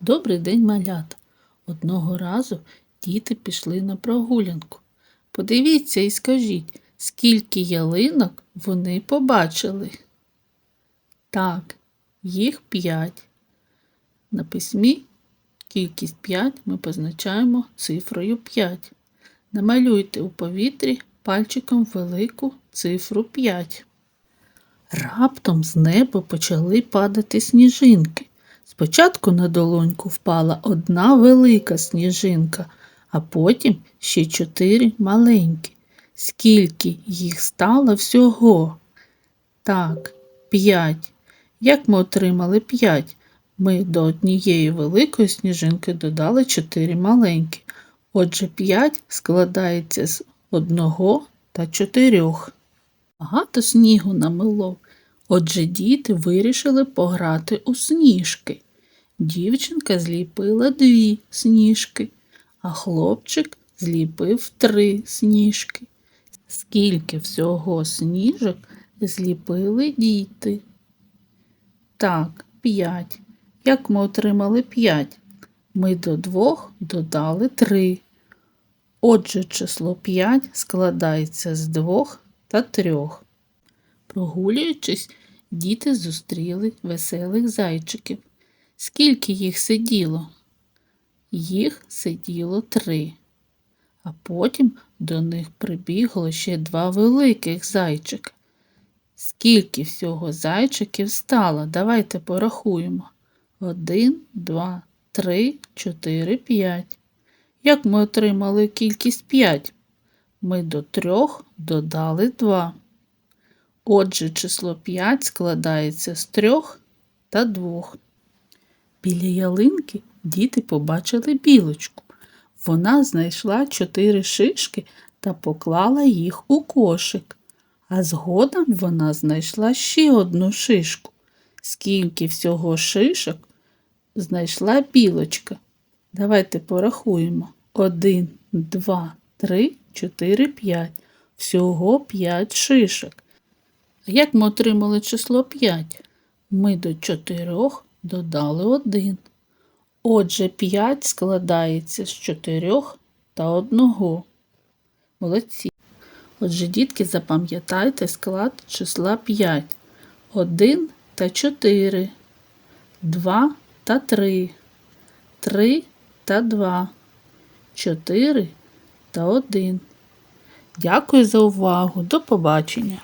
Добрий день, малята. Одного разу діти пішли на прогулянку. Подивіться і скажіть, скільки ялинок вони побачили. Так, їх п'ять. На письмі кількість 5 ми позначаємо цифрою 5. Намалюйте у повітрі пальчиком велику цифру 5. Раптом з неба почали падати сніжинки. Спочатку на долоньку впала одна велика сніжинка, а потім ще чотири маленькі. Скільки їх стало всього? Так, п'ять. Як ми отримали п'ять? Ми до однієї великої сніжинки додали чотири маленькі. Отже, п'ять складається з одного та чотирьох. Багато снігу намело. Отже, діти вирішили пограти у сніжки. Дівчинка зліпила дві сніжки, а хлопчик зліпив три сніжки. Скільки всього сніжок зліпили діти? Так, п'ять. Як ми отримали п'ять? Ми до двох додали три. Отже, число п'ять складається з двох та трьох. Прогулюючись, діти зустріли веселих зайчиків. Скільки їх сиділо? Їх сиділо три. А потім до них прибігло ще два великих зайчика. Скільки всього зайчиків стало? Давайте порахуємо. Один, два, три, чотири, п'ять. Як ми отримали кількість п'ять? Ми до трьох додали два. Отже, число 5 складається з трьох та двох. Біля ялинки діти побачили білочку. Вона знайшла чотири шишки та поклала їх у кошик. А згодом вона знайшла ще одну шишку. Скільки всього шишок знайшла білочка? Давайте порахуємо. Один, два, три, чотири, п'ять. Всього п'ять шишок. Як ми отримали число 5? Ми до 4 додали 1. Отже, 5 складається з 4 та 1. Молодці. Отже, дітки, запам'ятайте склад числа 5. 1 та 4, 2 та 3, 3 та 2, 4 та 1. Дякую за увагу. До побачення!